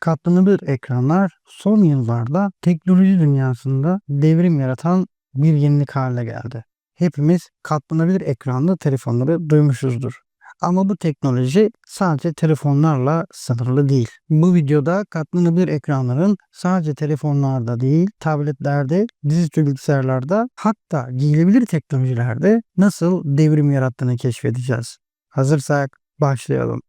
Katlanabilir ekranlar son yıllarda teknoloji dünyasında devrim yaratan bir yenilik haline geldi. Hepimiz katlanabilir ekranlı telefonları duymuşuzdur. Ama bu teknoloji sadece telefonlarla sınırlı değil. Bu videoda katlanabilir ekranların sadece telefonlarda değil, tabletlerde, dizüstü bilgisayarlarda hatta giyilebilir teknolojilerde nasıl devrim yarattığını keşfedeceğiz. Hazırsak başlayalım.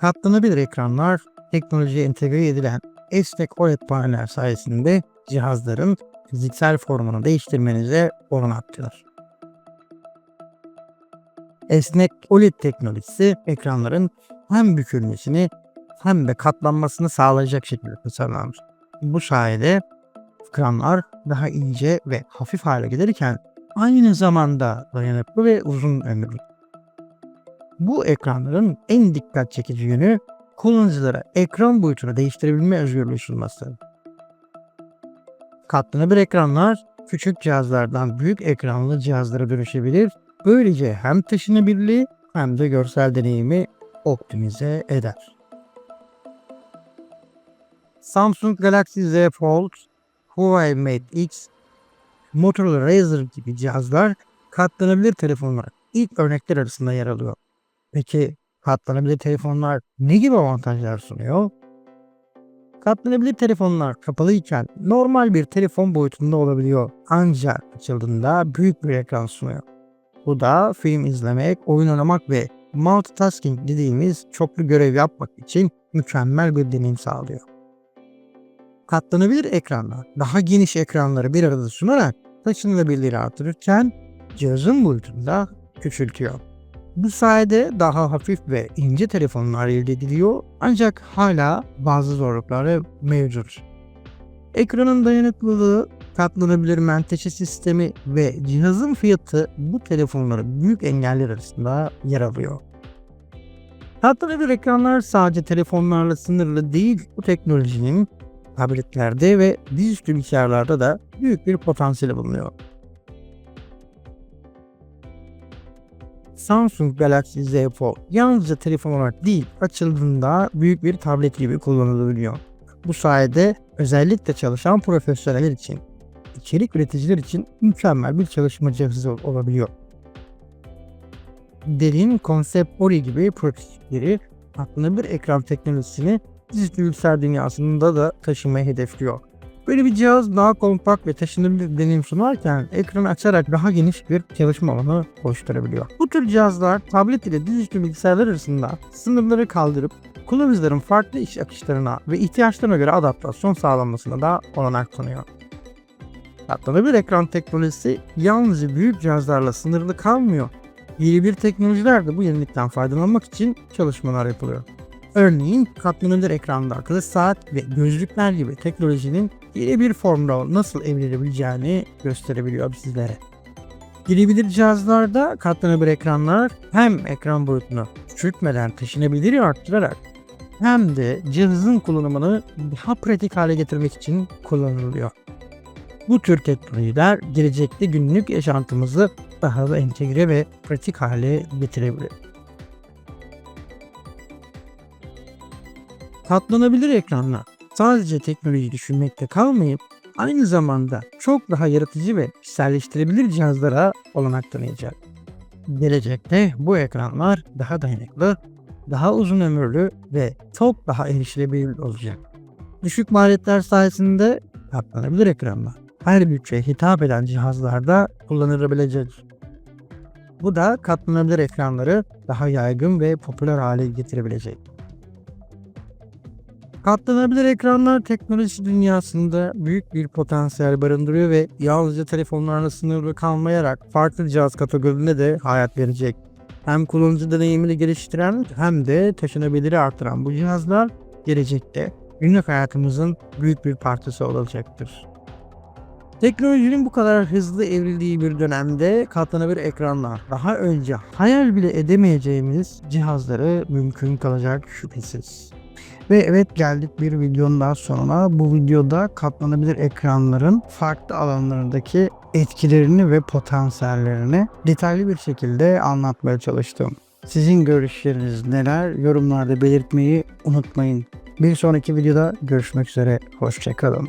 Katlanabilir ekranlar teknolojiye entegre edilen esnek OLED paneller sayesinde cihazların fiziksel formunu değiştirmenize olanak tanır. Esnek OLED teknolojisi ekranların hem bükülmesini hem de katlanmasını sağlayacak şekilde tasarlanmış. Bu sayede ekranlar daha ince ve hafif hale gelirken aynı zamanda dayanıklı ve uzun ömürlü. Bu ekranların en dikkat çekici yönü kullanıcılara ekran boyutunu değiştirebilme özgürlüğü sunması. Katlanabilir ekranlar küçük cihazlardan büyük ekranlı cihazlara dönüşebilir. Böylece hem taşınabilirliği hem de görsel deneyimi optimize eder. Samsung Galaxy Z Fold, Huawei Mate X, Motorola Razr gibi cihazlar katlanabilir telefonlar ilk örnekler arasında yer alıyor. Peki katlanabilir telefonlar ne gibi avantajlar sunuyor? Katlanabilir telefonlar kapalıyken normal bir telefon boyutunda olabiliyor. Ancak açıldığında büyük bir ekran sunuyor. Bu da film izlemek, oyun oynamak ve multitasking dediğimiz çoklu görev yapmak için mükemmel bir deneyim sağlıyor. Katlanabilir ekranlar daha geniş ekranları bir arada sunarak taşınabilirliği artırırken cihazın boyutunu da küçültüyor. Bu sayede daha hafif ve ince telefonlar elde ediliyor ancak hala bazı zorlukları mevcut. Ekranın dayanıklılığı, katlanabilir menteşe sistemi ve cihazın fiyatı bu telefonların büyük engeller arasında yer alıyor. Katlanabilir ekranlar sadece telefonlarla sınırlı değil, bu teknolojinin tabletlerde ve dizüstü bilgisayarlarda da büyük bir potansiyeli bulunuyor. Samsung Galaxy Z Fold yalnızca telefon olarak değil açıldığında büyük bir tablet gibi kullanılabiliyor. Bu sayede özellikle çalışan profesyoneller için, içerik üreticiler için mükemmel bir çalışma cihazı olabiliyor. Derin konsept Ori gibi prototipleri aklına bir ekran teknolojisini bilgisayar dünyasında da taşımayı hedefliyor. Böyle bir cihaz daha kompakt ve taşınabilir deneyim sunarken ekranı açarak daha geniş bir çalışma alanı oluşturabiliyor. Bu tür cihazlar tablet ile dizüstü bilgisayarlar arasında sınırları kaldırıp kullanıcıların farklı iş akışlarına ve ihtiyaçlarına göre adaptasyon sağlanmasına da olanak tanıyor. Katlanabilir ekran teknolojisi yalnızca büyük cihazlarla sınırlı kalmıyor. Yeni bir teknolojiler de bu yenilikten faydalanmak için çalışmalar yapılıyor. Örneğin katlanabilir ekranda akıllı saat ve gözlükler gibi teknolojinin yeni bir formda nasıl evrilebileceğini gösterebiliyor sizlere. Girebilir cihazlarda katlanabilir ekranlar hem ekran boyutunu küçültmeden taşınabilir arttırarak hem de cihazın kullanımını daha pratik hale getirmek için kullanılıyor. Bu tür teknolojiler gelecekte günlük yaşantımızı daha da entegre ve pratik hale getirebilir. Katlanabilir ekranlar sadece teknoloji düşünmekte kalmayıp aynı zamanda çok daha yaratıcı ve kişiselleştirebilir cihazlara olanak tanıyacak. Gelecekte bu ekranlar daha dayanıklı, daha uzun ömürlü ve çok daha erişilebilir olacak. Düşük maliyetler sayesinde katlanabilir ekranlar her bütçeye hitap eden cihazlarda kullanılabilecek. Bu da katlanabilir ekranları daha yaygın ve popüler hale getirebilecek. Katlanabilir ekranlar teknoloji dünyasında büyük bir potansiyel barındırıyor ve yalnızca telefonlarla sınırlı kalmayarak farklı cihaz kategorilerine de hayat verecek. Hem kullanıcı deneyimini geliştiren hem de taşınabiliri artıran bu cihazlar gelecekte günlük hayatımızın büyük bir parçası olacaktır. Teknolojinin bu kadar hızlı evrildiği bir dönemde katlanabilir ekranlar daha önce hayal bile edemeyeceğimiz cihazları mümkün kalacak şüphesiz. Ve evet geldik bir videonun daha sonuna. Bu videoda katlanabilir ekranların farklı alanlarındaki etkilerini ve potansiyellerini detaylı bir şekilde anlatmaya çalıştım. Sizin görüşleriniz neler? Yorumlarda belirtmeyi unutmayın. Bir sonraki videoda görüşmek üzere. Hoşçakalın.